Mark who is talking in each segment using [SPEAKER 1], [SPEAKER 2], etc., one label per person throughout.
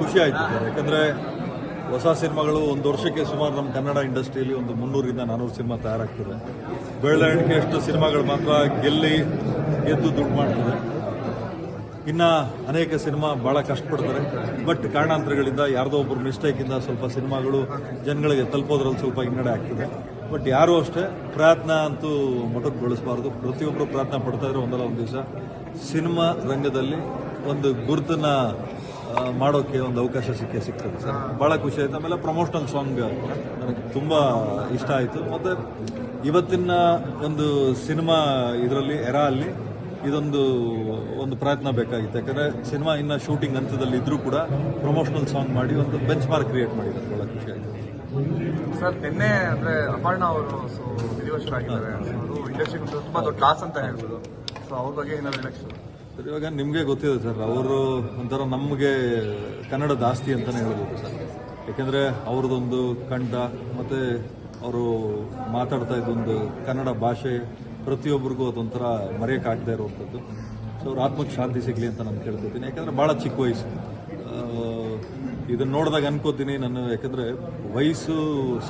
[SPEAKER 1] ಖುಷಿ ಆಯಿತು ಯಾಕಂದ್ರೆ ಹೊಸ ಸಿನಿಮಾಗಳು ಒಂದು ವರ್ಷಕ್ಕೆ ಸುಮಾರು ನಮ್ಮ ಕನ್ನಡ ಇಂಡಸ್ಟ್ರಿಯಲ್ಲಿ ಒಂದು ಮುನ್ನೂರಿಂದ ನಾನ್ನೂರು ಸಿನಿಮಾ ತಯಾರಾಗ್ತದೆ. ಬೆಳ್ಳಿಗೆ ಎಷ್ಟು ಸಿನಿಮಾಗಳು ಮಾತ್ರ ಗೆಲ್ಲಿ ಗೆದ್ದು ದುಡ್ಡು ಮಾಡ್ತದೆ. ಇನ್ನು ಅನೇಕ ಸಿನಿಮಾ ಭಾಳ ಕಷ್ಟಪಡ್ತಾರೆ. ಬಟ್ ಕಾರಣಾಂತರಗಳಿಂದ ಯಾರ್ದೋ ಒಬ್ಬರು ಮಿಸ್ಟೇಕಿಂದ ಸ್ವಲ್ಪ ಸಿನಿಮಾಗಳು ಜನಗಳಿಗೆ ತಲುಪೋದ್ರಲ್ಲಿ ಸ್ವಲ್ಪ ಹಿನ್ನಡೆ ಆಗ್ತದೆ. ಬಟ್ ಯಾರೂ ಅಷ್ಟೇ ಪ್ರಯತ್ನ ಅಂತೂ ಮೊಟಕುಗೊಳಿಸಬಾರ್ದು ಪ್ರತಿಯೊಬ್ಬರು ಪ್ರಯತ್ನ ಪಡ್ತಾ ಇದ್ರೆ ಒಂದಲ್ಲ ಒಂದು ದಿವಸ ಸಿನಿಮಾ ರಂಗದಲ್ಲಿ ಒಂದು ಗುರುತನ್ನ ಮಾಡೋಕೆ ಒಂದು ಅವಕಾಶ ಸಿಕ್ಕೇ ಸಿಗ್ತದೆ ಸರ್. ಬಹಳ ಖುಷಿ ಆಯ್ತು. ಆಮೇಲೆ ಪ್ರಮೋಷನಲ್ ಸಾಂಗ್ ನನಗೆ ತುಂಬಾ ಇಷ್ಟ ಆಯಿತು. ಮತ್ತೆ ಇವತ್ತಿನ ಒಂದು ಸಿನಿಮಾ ಇದರಲ್ಲಿ ಎರಾ ಅಲ್ಲಿ ಇದೊಂದು ಒಂದು ಪ್ರಯತ್ನ ಬೇಕಾಗಿತ್ತು. ಯಾಕಂದ್ರೆ ಸಿನಿಮಾ ಇನ್ನ ಶೂಟಿಂಗ್ ಹಂತದಲ್ಲಿ ಇದ್ರೂ ಕೂಡ ಪ್ರಮೋಷನಲ್ ಸಾಂಗ್ ಮಾಡಿ ಒಂದು ಬೆಂಚ್ ಮಾರ್ಕ್ ಕ್ರಿಯೇಟ್ ಮಾಡಿದ್ದಾರೆ. ಬಹಳ ಖುಷಿ ಆಯ್ತು.
[SPEAKER 2] ಸರ್ ನಿನ್ನೆ ಅಂದ್ರೆ ಅಪರ್ಣ ಅವರು ಸೊ ವಿಧಿವಶರಾಗಿದ್ದಾರೆ ಇಂಡಸ್ಟ್ರಿ ತುಂಬಾ ದೊಡ್ಡ ಕ್ಲಾಸ್ ಅಂತ ಹೇಳ್ಬೋದು. ಸೊ ಅವ್ರ ಬಗ್ಗೆ ಏನಾದ್ರು ಹೇಳಕ್ ಇಷ್ಟ?
[SPEAKER 1] ಸರ್, ಇವಾಗ ನಿಮಗೆ ಗೊತ್ತಿದೆ ಸರ್, ಅವರು ಒಂಥರ ನಮಗೆ ಕನ್ನಡ ದಾಸ್ತಿ ಅಂತಲೇ ಹೇಳ್ಬೋದು ಸರ್. ಯಾಕೆಂದರೆ ಅವ್ರದ್ದೊಂದು ಕಂಠ, ಮತ್ತು ಅವರು ಮಾತಾಡ್ತಾ ಇದ್ದೊಂದು ಕನ್ನಡ ಭಾಷೆ ಪ್ರತಿಯೊಬ್ಬರಿಗೂ ಅದೊಂಥರ ಮರೆಯೋಕ್ಕಾಗದೇ ಇರುವಂಥದ್ದು. ಸೊ ಅವ್ರ ಆತ್ಮಕ್ಕೆ ಶಾಂತಿ ಸಿಗಲಿ ಅಂತ ನಾನು ಕೇಳ್ಕೊತೀನಿ. ಯಾಕಂದ್ರೆ ಭಾಳ ಚಿಕ್ಕ ವಯಸ್ಸು. ಇದನ್ನು ನೋಡಿದಾಗ ಅನ್ಕೋತೀನಿ ನಾನು, ಯಾಕೆಂದರೆ ವಯಸ್ಸು,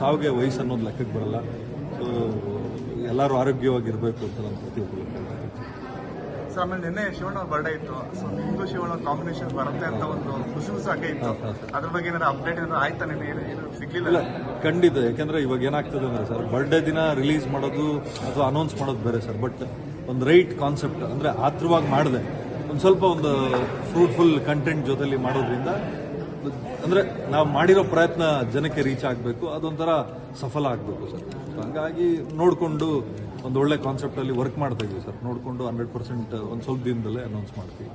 [SPEAKER 1] ಸಾವಿಗೆ ವಯಸ್ಸು ಅನ್ನೋದು ಲೆಕ್ಕಕ್ಕೆ ಬರಲ್ಲ. ಸೊ ಎಲ್ಲರೂ ಆರೋಗ್ಯವಾಗಿರಬೇಕು ಅಂತ ನಾನು ಪ್ರತಿಯೊಬ್ಬರು
[SPEAKER 2] ಸರ್ ಆಮೇಲೆ ನಿನ್ನೆ ಶಿವಣ್ಣ ಅವ್ರ ಬರ್ಡೇ ಇತ್ತು. ಸೊ ನಿಮ್ದು ಶಿವಣ್ಣ ಕಾಂಬಿನೇಷನ್ ಬರುತ್ತೆ ಅಂತ ಒಂದು ಖುಷಿ ಖುಷಿ ಇತ್ತು. ಅದ್ರ ಬಗ್ಗೆ ಏನಾದ್ರು ಅಪ್ಡೇಟ್ ಏನಾದ್ರು ಆಯ್ತಾ ನಿನ್ನೆ? ಏನು ಏನು ಸಿಗ್ಲಿಲ್ಲ?
[SPEAKER 1] ಖಂಡಿತ. ಯಾಕಂದ್ರೆ ಇವಾಗ ಏನಾಗ್ತದೆ ಅಂದ್ರೆ ಸರ್ ಬರ್ಡೇ ದಿನ ರಿಲೀಸ್ ಮಾಡೋದು ಅಥವಾ ಅನೌನ್ಸ್ ಮಾಡೋದು ಬೇರೆ ಸರ್. ಬಟ್ ಒಂದು ರೈಟ್ ಕಾನ್ಸೆಪ್ಟ್ ಅಂದ್ರೆ ಆತ್ರವಾಗಿ ಮಾಡಿದೆ. ಒಂದು ಸ್ವಲ್ಪ ಒಂದು ಫ್ರೂಟ್ಫುಲ್ ಕಂಟೆಂಟ್ ಜೊತೆಲಿ ಮಾಡೋದ್ರಿಂದ ಅಂದ್ರೆ ನಾವು ಮಾಡಿರೋ ಪ್ರಯತ್ನ ಜನಕ್ಕೆ ರೀಚ್ ಆಗಬೇಕು. ಅದೊಂಥರ ಸಫಲ ಆಗಬೇಕು ಸರ್. ಹಂಗಾಗಿ ನೋಡಿಕೊಂಡು ಒಂದು ಒಳ್ಳೆ ಕಾನ್ಸೆಪ್ಟಲ್ಲಿ ವರ್ಕ್ ಮಾಡ್ತಾ ಇದ್ದೀವಿ ಸರ್. ನೋಡಿಕೊಂಡು ಹಂಡ್ರೆಡ್ ಪರ್ಸೆಂಟ್ ಒಂದು ಸ್ವಲ್ಪ ದಿನದಲ್ಲೇ ಅನೌನ್ಸ್ ಮಾಡ್ತೀವಿ.